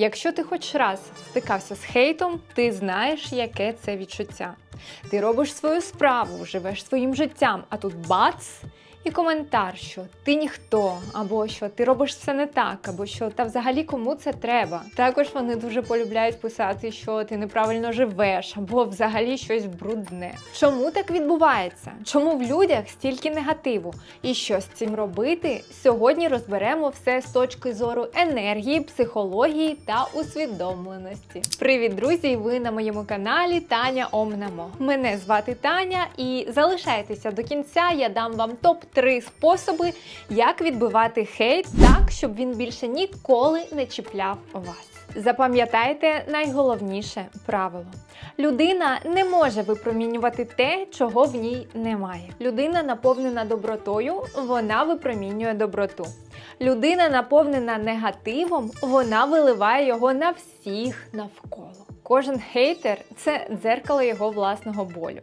Якщо ти хоч раз стикався з хейтом, ти знаєш, яке це відчуття. Ти робиш свою справу, живеш своїм життям, а тут бац! І коментар, що ти ніхто, або що ти робиш все не так, або що та взагалі кому це треба. Також вони дуже полюбляють писати, що ти неправильно живеш, або взагалі щось брудне. Чому так відбувається? Чому в людях стільки негативу? І що з цим робити? Сьогодні розберемо все з точки зору енергії, психології та усвідомленості. Привіт, друзі! Ви на моєму каналі Таня Омнамо. Мене звати Таня, і залишайтеся до кінця. Я дам вам топ 3 способи, як відбивати хейт так, щоб він більше ніколи не чіпляв вас. Запам'ятайте найголовніше правило: людина не може випромінювати те, чого в ній немає. Людина наповнена добротою, вона випромінює доброту. Людина наповнена негативом, вона виливає його на всіх навколо. Кожен хейтер це дзеркало його власного болю.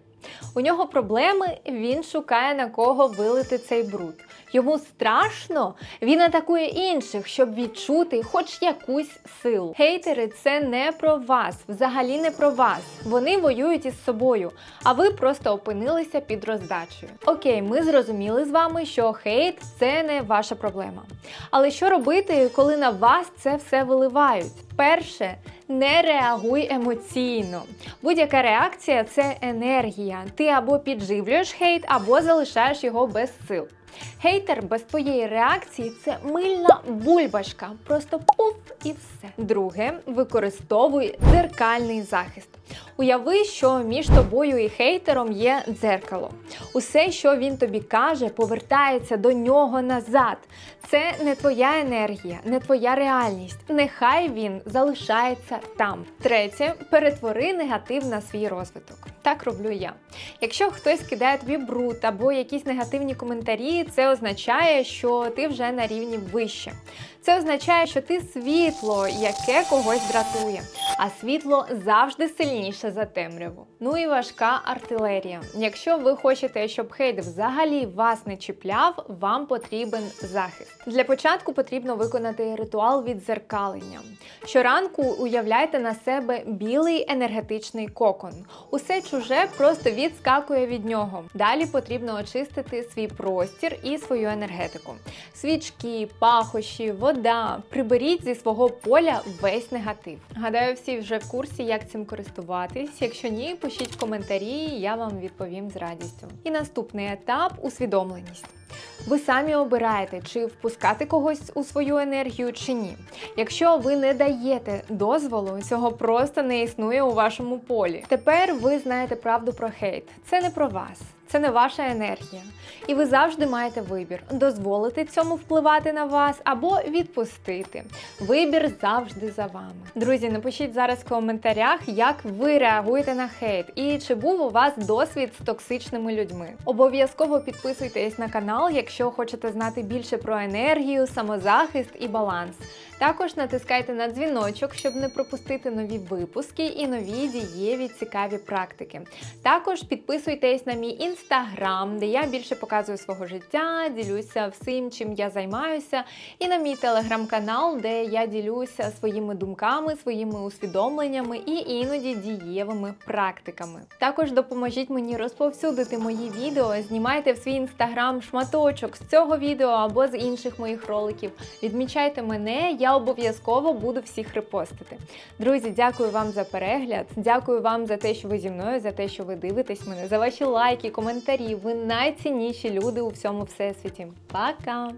У нього проблеми, він шукає на кого вилити цей бруд. Йому страшно, він атакує інших, щоб відчути хоч якусь силу. Хейтери це не про вас, взагалі не про вас. Вони воюють із собою, а ви просто опинилися під роздачею. Окей, ми зрозуміли з вами, що хейт це не ваша проблема. Але що робити, коли на вас це все виливають? Перше, не реагуй емоційно. Будь-яка реакція це енергія. Ти або підживлюєш хейт, або залишаєш його без сил. Хейтер без твоєї реакції це мильна бульбашка. Просто пуф і все. Друге, використовуй дзеркальний захист. Уяви, що між тобою і хейтером є дзеркало. Усе, що він тобі каже, повертається до нього назад. Це не твоя енергія, не твоя реальність. Нехай він залишається там. Третє, перетвори негатив на свій розвиток. Так роблю я. Якщо хтось кидає тобі бруд або якісь негативні коментарі, це означає, що ти вже на рівні вище. Це означає, що ти світло, яке когось дратує. А світло завжди сильніше за темряву. Ну і важка артилерія. Якщо ви хочете, щоб хейт взагалі вас не чіпляв, вам потрібен захист. Для початку потрібно виконати ритуал відзеркалення. Щоранку уявляйте на себе білий енергетичний кокон. Усе чуже просто відскакує від нього. Далі потрібно очистити свій простір і свою енергетику. Свічки, пахощі, вода. Приберіть зі свого поля весь негатив. Гадаю, всі вже в курсі, як цим користуватись. Якщо ні, пишіть в коментарі, я вам відповім з радістю. І наступний етап усвідомленість. Ви самі обираєте, чи впускати когось у свою енергію чи ні. Якщо ви не даєте дозволу, цього просто не існує у вашому полі. Тепер ви знаєте правду про хейт. Це не про вас. Це не ваша енергія. І ви завжди маєте вибір: дозволити цьому впливати на вас або відпустити. Вибір завжди за вами. Друзі, напишіть зараз в коментарях, як ви реагуєте на хейт і чи був у вас досвід з токсичними людьми. Обов'язково підписуйтесь на канал, якщо хочете знати більше про енергію, самозахист і баланс. Також натискайте на дзвіночок, щоб не пропустити нові випуски і нові дієві цікаві практики. Також підписуйтесь на мій інстаграм, де я більше показую свого життя, ділюся всім, чим я займаюся, і на мій телеграм-канал, де я ділюся своїми думками, своїми усвідомленнями і іноді дієвими практиками. Також допоможіть мені розповсюдити мої відео, знімайте в свій інстаграм шматочок з цього відео або з інших моїх роликів. Відмічайте мене, я обов'язково буду всіх репостити. Друзі, дякую вам за перегляд. Дякую вам за те, що ви зі мною, за те, що ви дивитесь мене, за ваші лайки, коментарі. Ви найцінніші люди у всьому всесвіті. Пока!